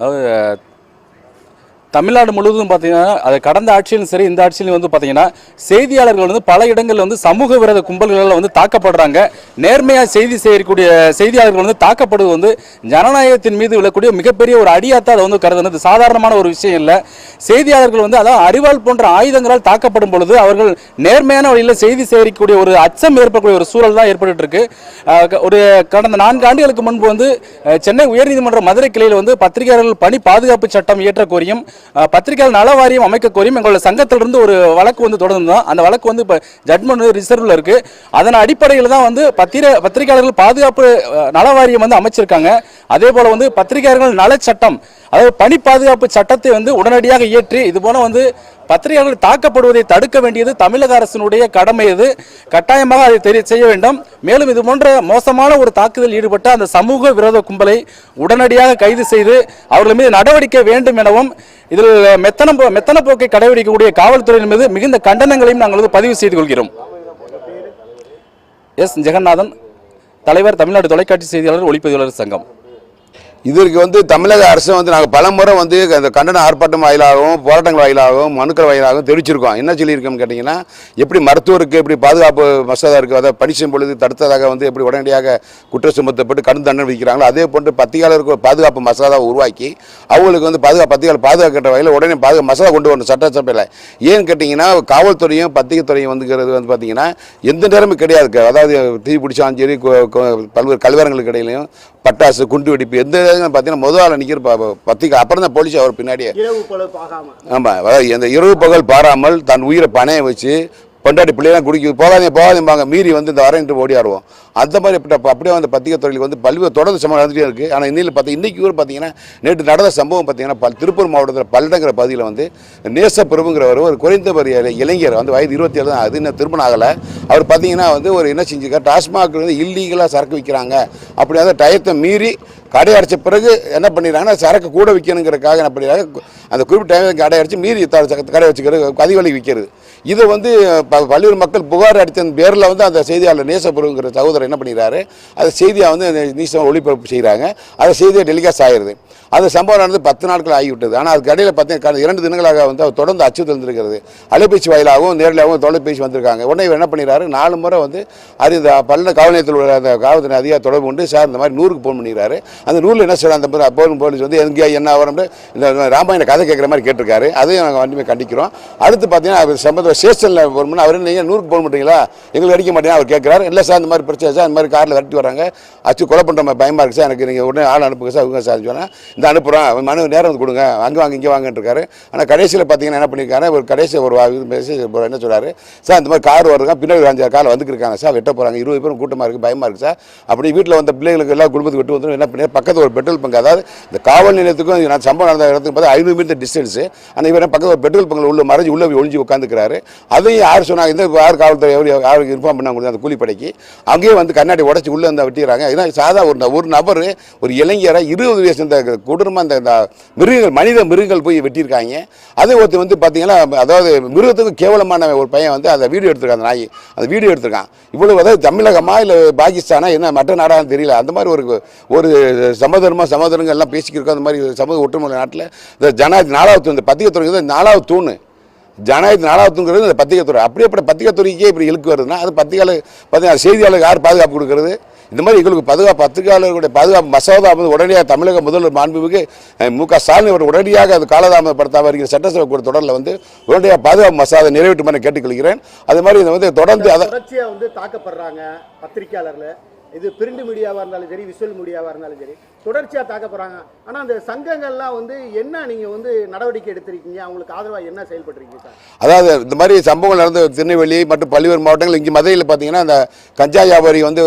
அதாவது தமிழ்நாடு முழுவதும் பார்த்தீங்கன்னா அது கடந்த ஆட்சியிலும் சரி இந்த ஆட்சியிலும் வந்து பார்த்தீங்கன்னா செய்தியாளர்கள் வந்து பல இடங்களில் வந்து சமூக விரோத கும்பல்களால் வந்து தாக்கப்படுறாங்க. நேர்மையாக செய்தி செய்யக்கூடிய செய்தியாளர்கள் வந்து தாக்கப்படுவது வந்து ஜனநாயகத்தின் மீது விழக்கூடிய மிகப்பெரிய ஒரு அடியாத்தான் அதை வந்து கருதுனது சாதாரணமான ஒரு விஷயம் இல்லை. செய்தியாளர்கள் வந்து அதாவது அறிவால் போன்ற ஆயுதங்களால் தாக்கப்படும் பொழுது அவர்கள் நேர்மையான வழியில் செய்தி சேகரிக்கக்கூடிய ஒரு அச்சம் ஏற்படக்கூடிய ஒரு சூழல் தான் ஏற்பட்டு இருக்கு ஒரு கடந்த நான்கு ஆண்டுகளுக்கு முன்பு வந்து சென்னை உயர்நீதிமன்ற மதுரை கிளையில் வந்து பத்திரிகையாளர்கள் பணி பாதுகாப்பு சட்டம் இயற்ற கோரியும் பத்திரிகையாளர் நல வாரியம் அமைக்க கோரியும் எங்களோட சங்கத்திலிருந்து ஒரு வழக்கு வந்து தொடர்ந்தோம் அந்த வழக்கு வந்து இப்போ ஜட்மெண்ட் ரிசர்வ்ல இருக்கு. அதன் அடிப்படையில் தான் வந்து பத்திர பத்திரிகையாளர்கள் பாதுகாப்பு நல வாரியம் வந்து அமைச்சிருக்காங்க. அதே போல் வந்து பத்திரிகையாளர்கள் நல சட்டம் அதாவது பணி பாதுகாப்பு சட்டத்தை வந்து உடனடியாக இயற்றி இது போல வந்து பத்திரிகையாளர்கள் தாக்கப்படுவதை தடுக்க வேண்டியது தமிழக அரசினுடைய கடமை இது கட்டாயமாக அதை தெரிய செய்ய வேண்டும். மேலும் இது போன்ற மோசமான ஒரு தாக்குதல் ஈடுபட்ட அந்த சமூக விரோத கும்பலை உடனடியாக கைது செய்து அவர்கள் மீது நடவடிக்கை வேண்டும் எனவும் இதில் மெத்தன மெத்தன போக்கை கடைபிடிக்கக்கூடிய காவல்துறையின் மீது மிகுந்த கண்டனங்களையும் நாங்கள் வந்து பதிவு செய்து கொள்கிறோம். எஸ். ஜெகநாதன் தலைவர் தமிழ்நாடு தொலைக்காட்சி செய்தியாளர் ஒளிப்பதிவாளர் சங்கம். இதற்கு வந்து தமிழக அரசு வந்து நாங்கள் பல முறை வந்து அந்த கண்டன ஆர்ப்பாட்டம் வாயிலாகவும் போராட்டங்கள் வாயிலாகவும் மனுக்கள் வாயிலாகவும் தெரிவிச்சிருக்கோம். என்ன சொல்லியிருக்கோம்னு கேட்டிங்கன்னா எப்படி மருத்துவருக்கு எப்படி பாதுகாப்பு மசோதா இருக்குது அதை பணி செய்யும் பொழுது தடுத்ததாக வந்து எப்படி உடனடியாக குற்றம் சுமத்தப்பட்டு கடும் தண்டனை விதிக்கிறாங்களோ அதே போன்று பத்திரிகையாளருக்கு ஒரு பாதுகாப்பு மசோதாவை உருவாக்கி அவங்களுக்கு வந்து பாதுகாப்பு பத்திரிகையாளர் பாதுகாக்கிற வகையில் உடனே பாதுகா மசோதா கொண்டு வரணும் சட்டசபையில். ஏன்னு கேட்டிங்கன்னா காவல்துறையும் பத்திரிகை துறையும் வந்துங்கிறது வந்து பார்த்தீங்கன்னா எந்த நேரமும் கிடையாது. அதாவது தீ பிடிச்சாலும் சரி பல்வேறு கல்வரங்களுக்கு இடையிலையும் பட்டாசு குண்டு வெடிப்பு எந்த பார்த்தீங்கன்னா முதல் ஆள் நிற்கிற ப- பத்திரிக்கை அப்புறம் தான் போலீஸ் அவர் பின்னாடியே. ஆமாம் இந்த இரவு பகல் பாராமல் தன் உயிரை பணைய வச்சு பொண்டாட்டி பிள்ளைலாம் குடிக்க போகாதீங்க போகாதீம்பாங்க. மீறி வந்து இந்த வரேன்ட்டு ஓடியாடுவோம் அந்த மாதிரி இப்போ அப்படியே வந்து பத்திரிகை துறையில் வந்து பல்வேறு தொடர்ந்து சம்பவம் நடந்துகிட்டே இருக்குது ஆனால் இன்னில் பார்த்து இன்றைக்கி கூட பார்த்தீங்கன்னா நேற்று நடந்த சம்பவம் பார்த்தீங்கன்னா பல் திருப்பூர் மாவட்டத்தில் பல்லடங்கிற பகுதியில் வந்து நேசப்பிரபுங்கிறவர் ஒரு குறைந்த ஒரு இளைஞர் வந்து வயது இருபத்தி ஏழு தான் அது இன்னும் திருமணம் ஆகலை. அவர் பார்த்தீங்கன்னா வந்து ஒரு என்ன செஞ்சுக்க டாஸ்மாக் வந்து இல்லீகலாக சரக்கு விற்கிறாங்க அப்படி அந்த டயத்தை மீறி கடை அடைச்ச பிறகு என்ன பண்ணிடுறாங்கன்னா சரக்கு கூட விற்கணுங்கிறதுக்காக என்ன பண்ணிடுறாங்க அந்த குறிப்பிட்ட டைம் கடை அடைச்சி மீறி கடை வச்சுக்கிறது அதிவலை விற்கிறது இதை வந்து ப- பல்வேறு மக்கள் புகார் அடித்ததன் பேரில் வந்து அந்த செய்தியாளர் நேசபுருங்கிற சகோதரர் என்ன பண்ணிடுறாரு அதை செய்தியாக வந்து அந்த நீசம் ஒளிபரப்பு செய்கிறாங்க அதை செய்தியாக டெலிகாஸ்ட் ஆயிடுது அது சம்பவம் நடந்து பத்து நாட்கள் ஆகிவிட்டது. ஆனால் அதுக்கு கடையில் பார்த்தீங்கன்னா இரண்டு தினங்களாக வந்து அவர் தொடர்ந்து அச்சுறுத்தல் இருந்திருக்கிறது. அலைபேசி வாயிலாகவும் நேரிலாகவும் தொலைபேசி வந்திருக்காங்க. உடனே இவர் என்ன பண்ணிடுறாரு? நாலு முறை வந்து அது இந்த பல்ல காவல் நிலையத்தில் உள்ள அந்த காவல்துறை அதிகாரி தொடர்பு கொண்டு சார் இந்த மாதிரி நூறுக்கு ஃபோன் பண்ணிடுறாரு. அந்த நூலில் என்ன சார் அந்த போன் போலீஸ் வந்து எங்கே என்ன வரும் இந்த ராமாயண கதை கேட்குற மாதிரி கேட்டிருக்காரு. அதையும் நாங்கள் வண்டியுமே கண்டிக்கிறோம். அடுத்து பார்த்தீங்கன்னா அவர் சம்பந்த ஸ்டேஷனில் ஃபோன் பண்ணி அவர் நீங்கள் நூறுக்கு ஃபோன் பண்ணுறீங்களா எங்களுக்கு அடிக்க மாட்டேங்க அவர் கேட்குறாரு. இல்லை சார் இந்த மாதிரி பிரச்சனை சார் இந்த மாதிரி காரில் விரட்டி வராங்க. அச்சு கொலை பண்ணுற மாதிரி பயமாக இருக்குது சார் எனக்கு நீங்கள் உடனே ஆள் அனுப்புங்க சார் அவங்க சார் சொன்னால் இந்த அனுப்புகிறோம் மனு நேரம் வந்து கொடுங்க. அங்கே வாங்க இங்கே வாங்கன்னு இருக்காரு ஆனால் கடைசியில் பார்த்தீங்கன்னா என்ன பண்ணியிருக்காரு ஒரு கடைசி ஒரு மெசேஜ் என்ன சொல்கிறார் சார் இந்த மாதிரி கார் வருங்க பின்னாடி அஞ்சு கார் வந்துருக்காங்க சார் வெட்ட போகிறாங்க இருபது பேரும் கூட்டமாக இருக்குது பயமாக இருக்குது சார். அப்படி வீட்டில் வந்த பிள்ளைகளுக்கு எல்லாம் குடும்பத்துக்கு விட்டு வந்து என்ன பண்ணி பக்கத்தில் ஒரு பெட்ரோல் பங்க் அதாவது இந்த காவல் நிலையத்துக்கும் நான் சம்பவம் நடந்த இடத்துக்கு பார்த்தா ஐநூறு மீட்டர் டிஸ்டன்ஸு ஆனால் இவர் பக்கத்தில் ஒரு பெட்ரோல் பங்கில் உள்ள மறைஞ்சு உள்ளே ஒழிஞ்சு உட்காந்துக்கிறாரு அதையும் யார் சொன்னாங்க இந்த யார் காவல்துறை எவர் யாருக்கு இன்ஃபார்ம் பண்ணாங்க அந்த கூலிப்படைக்கு. அங்கேயே வந்து கண்ணாடி உடச்சி உள்ளே வந்து வெட்டிடுறாங்க. ஏன்னா சாதா ஒரு ந- ஒரு நபர் ஒரு இளைஞரை இருபது வயசு இந்த கொடூரமாக இந்த இந்த மிருகங்கள் மனித மிருகங்கள் போய் வெட்டியிருக்காங்க. அதே ஒருத்தர் வந்து பார்த்தீங்கன்னா அதாவது மிருகத்துக்கு கேவலமான ஒரு பையன் வந்து அதை வீடியோ எடுத்திருக்கான் அந்த நாய். அந்த வீடியோ எடுத்திருக்கான். இவ்வளவு அதாவது தமிழகமா இல்லை பாகிஸ்தானா? என்ன மற்ற நாடான்னு தெரியல. அந்த மாதிரி ஒரு ஒரு சமதர்மா சமதரங்கள் எல்லாம் பேசிக்கிருக்கோம் அந்த மாதிரி சமூக ஒற்றுமை நாட்டில் இந்த ஜனாதி நாலாவது இந்த பத்திரிகை துறை வந்து நாலாவது தூண். ஜனநாயகத்து நாலாவதுங்கிறது இந்த பத்திரிகை துறை அப்படியேப்பட்ட பத்திரிகை துறைக்கே இப்படி இழுக்கு வருதுன்னா அது பத்திரிகையாளர் பார்த்தீங்கன்னா செய்தியாளருக்கு யார் பாதுகாப்பு கொடுக்கறது? இந்த மாதிரி எங்களுக்கு பாதுகாப்பு பத்திரிகையாளர்களுடைய பாதுகாப்பு மசோதா வந்து உடனடியாக தமிழக முதல்வர் மாண்புமிகு மு க ஸ்டாலின் அவர் உடனடியாக அது காலதாமதப்படுத்தாம இருக்கிற சட்டசபை கூட தொடரில் வந்து உடனடியாக பாதுகாப்பு மசோதா நிறைவேற்றுமாறு கேட்டுக்கொள்கிறேன். அது மாதிரி இதை வந்து தொடர்ந்து அதை வந்து தாக்கப்படுறாங்க பத்திரிக்கையாளர்ல இது பிரிண்ட் மீடியாவா இருந்தாலும் சரி விஷுவல் மீடியாவா இருந்தாலும் சரி. தொடர்ச்சியா தாக்கப்படுறாங்க ஆனால் அந்த சங்கங்கள்லாம் வந்து என்ன நீங்கள் வந்து நடவடிக்கை எடுத்திருக்கீங்க? அவங்களுக்கு ஆதரவாக என்ன செயல்பட்டுருக்கீங்க சார்? அதாவது இந்த மாதிரி சம்பவங்கள் நடந்த திருநெல்வேலி மற்றும் பல்வேறு மாவட்டங்கள் இங்கே மதுரையில் பார்த்தீங்கன்னா அந்த கஞ்சா வியாபாரி வந்து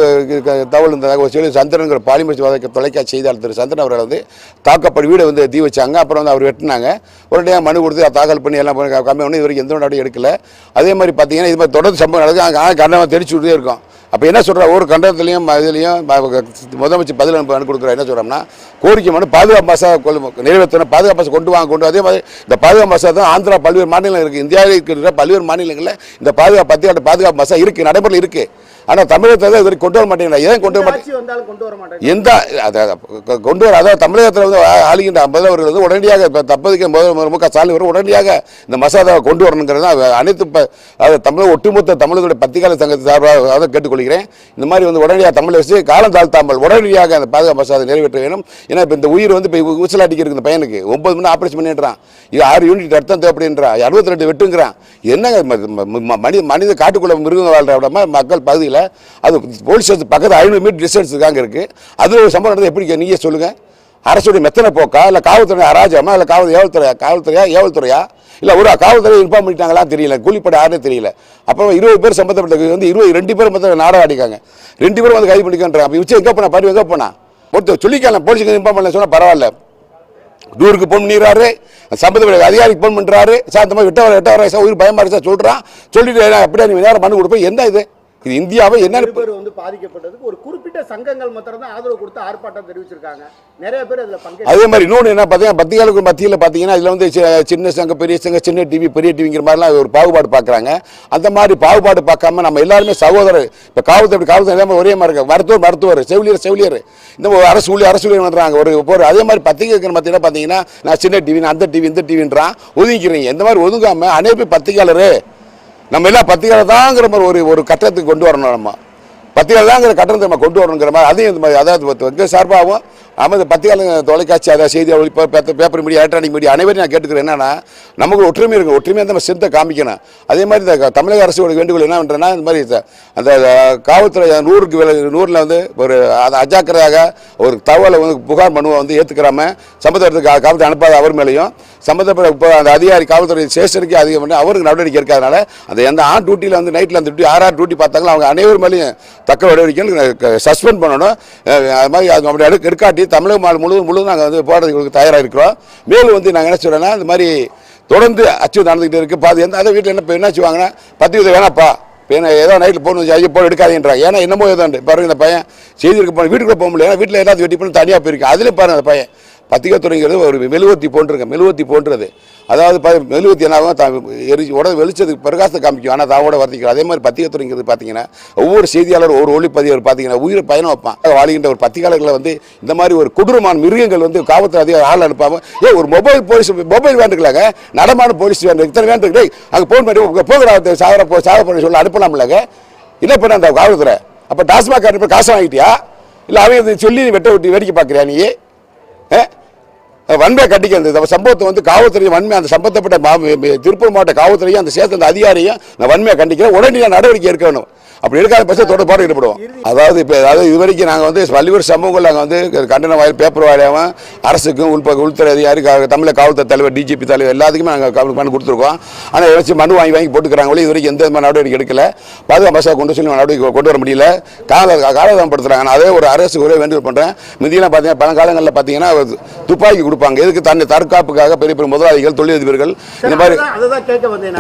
தகவல் இந்த ஒரு சொல்லி சந்திரனுங்கிற பாலிமர் தொலைக்காட்சி செய்தியாளர் திரு சந்திரன் அவர்கள் வந்து தாக்கப்பட்டு வீடு வந்து தீ வச்சாங்க. அப்புறம் வந்து அவர் வெட்டினாங்க. உடனடியாக மனு கொடுத்து அதை தாக்கல் பண்ணி எல்லாம் கம்மி பண்ணி இது வரைக்கும் எந்த நடவடிக்கை எடுக்கல. அதே மாதிரி பார்த்தீங்கன்னா இது மாதிரி தொடர்ந்து சம்பவம் நடக்குது. ஆனால் கண்டனம் தெரிச்சு விட்டே இருக்கும். அப்போ என்ன சொல்கிற ஒரு கண்டனத்துலையும் இதுலேயும் முதலமைச்சர் பதில் அனுப்ப அனுப்பி கொடுக்குற என்ன சொல்கிறோம்னா கோரிக்கை மனு பாதுகாப்பு மசோதா நிறைவேற்றணும். பாதுகாப்பு மசோதா கொண்டு வாங்க கொண்டு அதே மாதிரி இந்த பாதுகாப்பு மசோதா தான் ஆந்திரா பல்வேறு மாநிலங்கள் இருக்குது இந்தியாவில் இருக்கிற பல்வேறு மாநிலங்களில் இந்த பாதுகாப்பு பத்திரிகை பாதுகாப்பு மசோதா இருக்குது நடைமுறையில் இருக்குது ஆனால் தமிழகத்தை தான் இது கொண்டு வர மாட்டேங்கிறாங்க. ஏன் கொண்டு வர மாட்டேங்க? எந்த அத- அத கொண்டு வர அதாவது தமிழகத்தில் வந்து ஆளுகின்ற முதல்வர்கள் வந்து உடனடியாக இப்போ தப்பதுக்கு முதல்வர் மு க ஸ்டாலின் அவர் உடனடியாக இந்த மசோதாவை கொண்டு வரணுங்கிறது தான் அனைத்து அதாவது தமிழக ஒட்டுமொத்த தமிழர்களுடைய பத்திரிகையாளர் சங்கத்தை சார்பாக அதை கேட்டுக்கொள்கிறேன். இந்த மாதிரி வந்து உடனடியாக தமிழ் வச்சு காலம் தாழ்த்தாமல் உடனடியாக அந்த பாதுகாப்பு மசோதா நிறைவேற்ற வேணும் ஏன்னா இப்போ இந்த உயிர் வந்து இப்போ ஊசல் அடிக்கிறது இந்த பையனுக்கு ஒன்பது மணி ஆப்ரேஷன் பண்ணிடுறான். இது ஆறு யூனிட் ரத்தம் தேவைப்படுன்றான் அறுபத்தி ரெண்டு வெட்டுங்கிறான். என்னங்க மனித மனித காட்டுக்குள்ள மிருகம் விடமா மக்கள் பகுதியில் அது போலீஸ் ஸ்டேஷன் பக்கத்தில் ஐநூறு மீட்டர் டிஸ்டன்ஸ் இருக்காங்க இருக்கு. அது ஒரு சம்பவம் நடந்தது எப்படி நீங்க சொல்லுங்க? அரசுடைய மெத்தனை போக்கா? இல்லை காவல்துறை அராஜகமா? இல்லை காவல் ஏவல்துறையா? காவல்துறையா? ஏவல்துறையா? இல்லை ஒரு காவல்துறை இன்ஃபார்ம் பண்ணிட்டாங்களா? தெரியல. கூலிப்படை யாருன்னு தெரியல. அப்புறம் இருபது பேர் சம்பந்தப்பட்ட வந்து இருபது ரெண்டு பேர் மொத்தம் நாடகம் அடிக்காங்க ரெண்டு பேரும் வந்து கைது பண்ணிக்கன்றாங்க அப்போ உச்சம் எங்கே போனா? பாரு எங்கே போனா? ஒருத்தர் சொல்லிக்கலாம் போலீஸுக்கு இன்ஃபார்ம் பண்ணல. சொன்னால் பரவாயில்ல. டூருக்கு ஃபோன் பண்ணிடுறாரு சம்பந்தப்பட்ட அதிகாரிக்கு ஃபோன் பண்ணுறாரு சார் இந்த மாதிரி விட்டவர உயிர் பயமா இருக்கு சொல்கிறான் சொல்லிட்டு அப்படியே நீ நேரம் மனு கொடுப்பேன் என்ன இது? இது இந்தியாவை என்ன பேர் வந்து பாதிக்கப்பட்டதுக்கு ஒரு குறிப்பிட்ட சங்கங்கள் மாத்திரம் தான் ஆதரவு கொடுத்து ஆர்ப்பாட்டம் தெரிவிச்சிருக்காங்க. நிறைய பேர் அதுல பங்கேற்று அதே மாதிரி இன்னொன்று என்ன பார்த்தீங்கன்னா பத்திரிகையாளருக்கு மத்தியில் பார்த்தீங்கன்னா இதில் வந்து சின்ன சங்கம் பெரிய சங்கம் சின்ன டிவி பெரிய டிவிங்கிற மாதிரிலாம் ஒரு பாகுபாடு பார்க்குறாங்க. அந்த மாதிரி பாகுபாடு பார்க்காம நம்ம எல்லாருமே சகோதரர் இப்போ காவல்துறை காவல்துறை எல்லாமே ஒரே மாதிரி இருக்கு. மருத்துவர் மருத்துவர் செவிலியர் செவிலியர். இந்த ஒரு அரசு ஊழியர் அரசு ஊழியர் பண்ணுறாங்க ஒரு ஒரு அதே மாதிரி பத்திரிகை இருக்கிற மத்தியில் பார்த்தீங்கன்னா நான் சின்ன டிவி அந்த டிவி இந்த டிவின்றான் ஒதுங்கிக்கிறீங்க. இந்த மாதிரி ஒதுங்காம அனைத்து பத்திரிகையாளர் நம்ம எல்லாம் பத்திரிகை தாங்கிற மாதிரி ஒரு ஒரு கட்டத்துக்கு கொண்டு வரணும் நம்ம. பத்திரிகை தாங்கிற கட்டணத்தை நம்ம கொண்டு வரணுங்கிற மாதிரி அதையும் இந்த மாதிரி அதாவது எங்கள் சார்பாகவும் நமது பத்திரிகையாளர் தொலைக்காட்சி அதாவது செய்தி ஒளிப்ப paper paper media electronic media அனைவரும் நான் கேட்டுக்கிறேன். என்னன்னா நமக்கு ஒற்றுமை இருக்கும் ஒற்றுமையாக நம்ம சிந்தை காமிக்கணும். அதே மாதிரி இந்த தமிழக அரசோட வேண்டுகோள் என்ன பண்ணுறேன்னா இந்த மாதிரி இந்த- அந்த காவல்துறை நூறுக்கு வில நூறில் வந்து ஒரு அதை அஜாக்கிரதையாக ஒரு தகவலை வந்து புகார் மனுவை வந்து ஏற்றுக்கிறாம சம்பந்தப்பட்ட கா- காவல்துறை அனுப்பாத அவர் மேலேயும் சம்பந்தப்பட்ட இப்போ அந்த அதிகாரி காவல்துறை ஸ்டேஷனுக்கு அதிகம் பண்ணி அவருக்கு நடவடிக்கை இருக்காதனால அந்த எந்த ஆண் டியூட்டியில் வந்து நைட்டில் அந்த டியூட்டி ஆறு ஆறு டியூட்டி பார்த்தாங்களோ அவங்க அனைவரும் மேலேயும் தக்க நடவடிக்கைகள் சஸ்பெண்ட் பண்ணணும். அது மாதிரி அது அப்படி எடுக்க எடுக்காட்டி தமிழக மாநிலம் முழுவதும் முழுவதும் நாங்கள் வந்து போராட்டத்துக்கு தயாராக இருக்கிறோம் மேலும் வந்து நாங்கள் என்ன சொல்கிறேன்னா இந்த மாதிரி தொடர்ந்து அச்சு நடந்துகிட்டே இருக்குது பாது எந்த அதை வீட்டில் என்ன என்ன செய்வாங்கன்னா பத்து வித வேணாப்பா. இப்போ என்ன ஏதோ நைட்டில் போகணும் ஐயோ போட எடுக்காதீன்றாங்க ஏன்னா என்னமோ ஏதோ பாருங்க இந்த பையன் செய்திருக்கு போன வீட்டுக்குள்ள போக முடியல. ஏன்னா வீட்டில் எல்லாத்தையும் வெட்டி பண்ணி தனியாக போயிருக்கேன். அதில் பாருங்க அந்த பையன். பத்திரிகை துறைங்கிறது ஒரு மெழுவத்தி போன்றிருக்க மெழுவத்தி போன்றது. அதாவது ப- மெழுகுவத்தி என்ன ஆகும் தான் எரி உடனே வெளிச்சத்துக்கு பிரகாசத்தை காமிக்கும். ஆனால் தாவோட வர்த்திக்கும் அதே மாதிரி பத்திரிகைத்துறைங்கிறது பார்த்தீங்கன்னா ஒவ்வொரு செய்தியாளர் ஒரு ஒளிப்பதிவர் பார்த்தீங்கன்னா உயிரை பயணம் வைப்பான். வாழ்கின்ற ஒரு பத்திரிகையாளர்களை வந்து இந்த மாதிரி ஒரு கொடூரமான மிருகங்கள் வந்து காவல்துறை அதிகாரி ஆள் அனுப்பாம ஏ ஒரு மொபைல் போலீஸ் மொபைல் வேன் இருக்கலாங்க நடமான போலீஸ் வேன் இத்தனை வேன் இருக்கு அங்கே ஃபோன் பண்ணி போகிற சாகர போ சாகர பண்ணி சொல்லி அனுப்பலாம்லங்க? என்ன பண்ண அந்த காவல்துறை? அப்போ டாஸ்மாக் அனுப்பி காசு வாங்கிட்டியா? இல்லை அவங்க சொல்லி வெட்ட விட்டு வேடிக்கை பார்க்குறியா நீ? ஏ? வன்மையை கட்டிக்க அந்த சம்பவத்தை வந்து காவல்துறை வன்மை அந்த சம்பந்தப்பட்ட திருப்பூர் மாவட்ட காவல்துறையும் அந்த சேர்த்து அந்த அதிகாரியும் நான் வன்மையை கண்டிக்கிறேன். உடனடியாக நடவடிக்கை எடுக்க வேணும் அப்படி எடுக்காத பட்சம் தொடர் போராட்டம் ஈடுபடுவோம். அதாவது இப்போ அதாவது இது வரைக்கும் நாங்கள் வந்து பல்வேறு சமூகங்கள் நாங்கள் வந்து கண்டன வாயில் பேப்பர் வாயிலாகவும் அரசுக்கும் உள்ப உள்துறை அதிகாரி தமிழக காவல்துறை தலைவர் டிஜிபி தலைவர் எல்லாத்துக்குமே நாங்கள் மனு கொடுத்துருக்கோம். ஆனால் வச்சு மனு வாங்கி வாங்கி போட்டுக்கிறாங்க ஒழிய இது வரைக்கும் எந்த விதமான நடவடிக்கை எடுக்கல. பாதுகாப்பு பஸ்ஸாக கொண்டு சொல்லி நடவடிக்கை கொண்டு வர முடியல. கால காலதாமப்படுத்துறாங்க நான் அதே ஒரு அரசு ஒரே வேண்டுகோள் பண்ணுறேன் முந்தியெல்லாம் பார்த்தீங்கன்னா பழங்காலங்களில் பார்த்தீங்கன்னா துப்பாக்கி கொடுப்பாங்க. எதுக்கு தன்னை தற்காப்புக்காக பெரிய பெரிய முதலாளிகள் தொழிலதிபர்கள்? இந்த மாதிரி அதுதான் கேட்க வந்தேன்.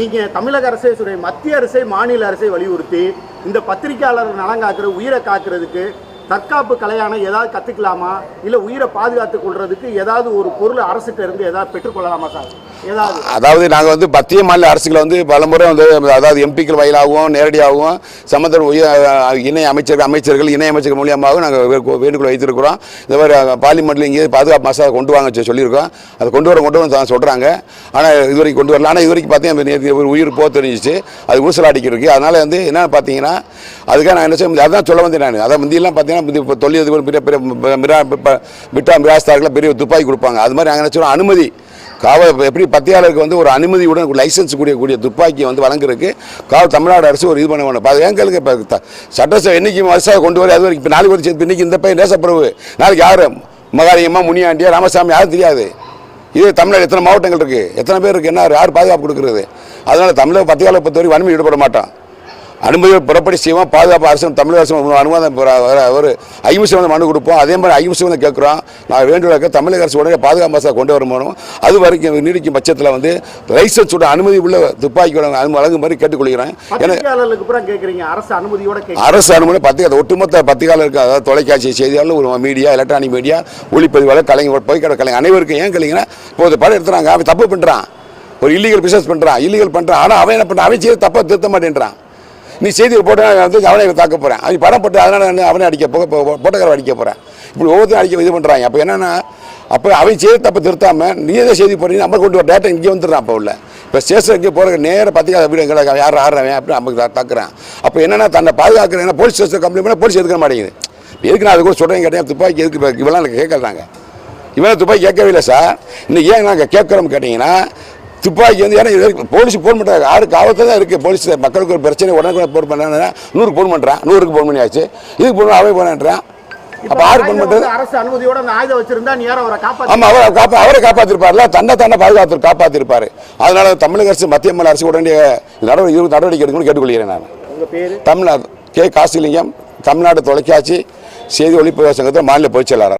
நீங்க தமிழக அரசே மத்திய அரசை மாநில அரசை வலியுறுத்தி இந்த பத்திரிகையாளர் நலன் காக்கிற உயிரை காக்கிறதுக்கு தற்காப்பு கலையான ஏதாவது கற்றுக்கலாமா இல்லை உயிரை பாதுகாத்துக் கொள்றதுக்கு ஏதாவது ஒரு பொருள் அரசுகிட்ட இருந்து ஏதாவது பெற்றுக்கொள்ளலாமா சார்? ஏதாவது? அதாவது நாங்கள் வந்து மத்திய மாநில அரசுகளை வந்து பலமுறை வந்து அதாவது எம்பிக்கள் வாயிலாகவும் நேரடியாகவும் சம்பந்த உயர் இணை அமைச்சர்கள் அமைச்சர்கள் இணை அமைச்சர்கள் மூலியமாகவும் நாங்கள் வேண்டுகோள் வைத்திருக்கிறோம். இந்த மாதிரி பார்லிமெண்ட்டில் இங்கே பாதுகாப்பு மசோதா கொண்டு வாங்க சொல்லியிருக்கோம். அதை கொண்டு வர கொண்டு வந்து சொல்கிறாங்க ஆனால் இது வரைக்கும் கொண்டு வரல. ஆனால் இது வரைக்கும் பார்த்தீங்கன்னா ஒரு உயிர் போக தெரிஞ்சிச்சு. அது ஊசலாடிக்கிறதுக்கு அதனால் வந்து என்ன பார்த்தீங்கன்னா அதுக்காக நான் என்ன செய்ய முடியும் அதான் சொல்ல வந்தேன் நான் அதை முந்தியெல்லாம் பார்த்தீங்கன்னா இப்போ தொழில் பெரிய பெரிய மிரா மிட்டா மிராஸ்தார்கள் பெரிய துப்பாக்கி கொடுப்பாங்க அது மாதிரி நாங்கள் என்ன சொல்கிறோம் அனுமதி காவல் எப்படி பத்தியாளருக்கு வந்து ஒரு அனுமதியுடன் லைசன்ஸ் கூடிய கூடிய துப்பாக்கியை வந்து வழங்குறதுக்கு காவல் தமிழ்நாடு அரசு ஒரு இது பண்ண வேணும் அது எங்களுக்கு இப்போ சட்டசபை என்னைக்கு வருஷம் கொண்டு வர அது வரைக்கும் இப்போ நாளைக்கு ஒரு இன்னைக்கு இந்த பையன் நேசப்பிரபு நாளைக்கு யார் மகாலியம்மா முனியாண்டியா ராமசாமி யாரும் தெரியாது இது தமிழ்நாடு எத்தனை மாவட்டங்கள் இருக்குது எத்தனை பேர் இருக்குது என்ன யார் பாதுகாப்பு கொடுக்குறது அதனால் தமிழக பத்தியாளர் பொறுத்தவரைக்கும் வன்மை ஈடுபட மாட்டான் அனுமதி புறப்படி செய்வோம். பாதுகாப்பு அரசு தமிழக அரசு அனுமதம் ஒரு ஐமிசி வந்து மனு கொடுப்போம். அதே மாதிரி ஐமிசி வந்து கேட்குறோம். நான் வேண்டுதலுக்கு தமிழக அரசு உடனே பாதுகாப்பு மசோதா கொண்டு வரணும் அது வரைக்கும் நீடிக்கும் பட்சத்தில் வந்து லைசன்ஸோட அனுமதி உள்ள துப்பாக்கியோட வழங்கும் மாதிரி கேட்டுக்கொள்கிறேன். அரசு அனுமதி பத்திரிகை ஒட்டுமொத்த பத்திரிகையாளருக்கு அதாவது தொலைக்காட்சி செய்தியாளர் ஒரு மீடியா எலக்ட்ரானிக் மீடியா ஒளிப்பதிவாளர் கலைஞர் போய்க்கடை கலைஞர். அனைவருக்கும் ஏன் கலைஞனா இப்போ ஒரு படம் எடுத்துறாங்க அவன் தப்பு பண்ணுறான் ஒரு இல்லீகல் பிசினஸ் பண்ணுறான் இல்லீகல் பண்ணுறான் ஆனால் அவன் என்ன பண்ணுறான் அவன் செய்ய தப்பா திருத்த மாட்டேன்றான். நீ செய்தி போட்டு வந்து அவனை தாக்க போகிறேன் அவன் படம் போட்டு அதனால் நான் அவனை அடிக்க போக போட்டக்கார அடிக்க போகிறேன் இப்படி ஒவ்வொருத்தரும் அடிக்க இது பண்ணுறாங்க அப்போ என்னன்னா அப்போ அவன் செய்தி தப்பு திருத்தாமல் நீ எதை செய்தி போடுறீங்க நம்ம கொண்டு வர டேட்டா இங்கே வந்துடுறான் அப்போ உள்ள. இப்போ ஸ்டேஷன் இங்கே போகிற நேராக பார்த்துக்காத வீடு எங்களை யார் ஆடுறவன்? அப்படின்னு நமக்கு தாக்குறான். அப்போ என்னென்னா தன்னை பாதுகாக்கிறேன் போலீஸ் ஸ்டேஷன் கம்ப்ளைண்ட் பண்ணால் போலீஸ் எடுக்க மாட்டேங்குது? எதுக்கு நான் அது கூட சொல்கிறேன் கேட்டேன் துப்பாக்கி எதுக்கு இப்போ இவெல்லாம் எனக்கு கேட்கறாங்க? இவன் துப்பாக்கி கேட்கவே இல்லை சார் இன்னும் ஏன் நாங்கள் கேட்குறோம் கேட்டிங்கன்னா துப்பாக்கி வந்து ஏன்னா போலீஸ் ஃபோன் பண்ணுறாங்க யாருக்கு ஆபத்து தான் இருக்குது போலீஸ் மக்களுக்கு ஒரு பிரச்சனை உடனே ஃபோன் பண்ணாங்கன்னா நூறுக்கு ஃபோன் பண்ணுறான் நூறுக்கு ஃபோன் பண்ணியாச்சு. இதுக்கு ஃபோன் அவன் போனான்றான் அப்போ யாருக்கு ஃபோன் பண்ணுறது அரசு அனுமதியோட அந்த ஆயுதம் வச்சிருந்தா நீ யாரும் அவரை காப்பாற்ற ஆமாம் அவரை காப்பா அவரை காப்பாற்றிருப்பார்ல தன்னை தன்னை பாதுகாத்து காப்பாற்றிருப்பார் அதனால தமிழக அரசு மத்திய மாநில அரசு உடனே நடவடிக்கை நடவடிக்கை எடுக்கணும்னு கேட்டுக்கொள்கிறேன் நான். தமிழ்நாடு கே. காசிலிங்கம் தமிழ்நாடு தொலைக்காட்சி செய்தி ஒளிப்பதிவு சங்கத்தில் மாநில பொதுச் செயலாளர்.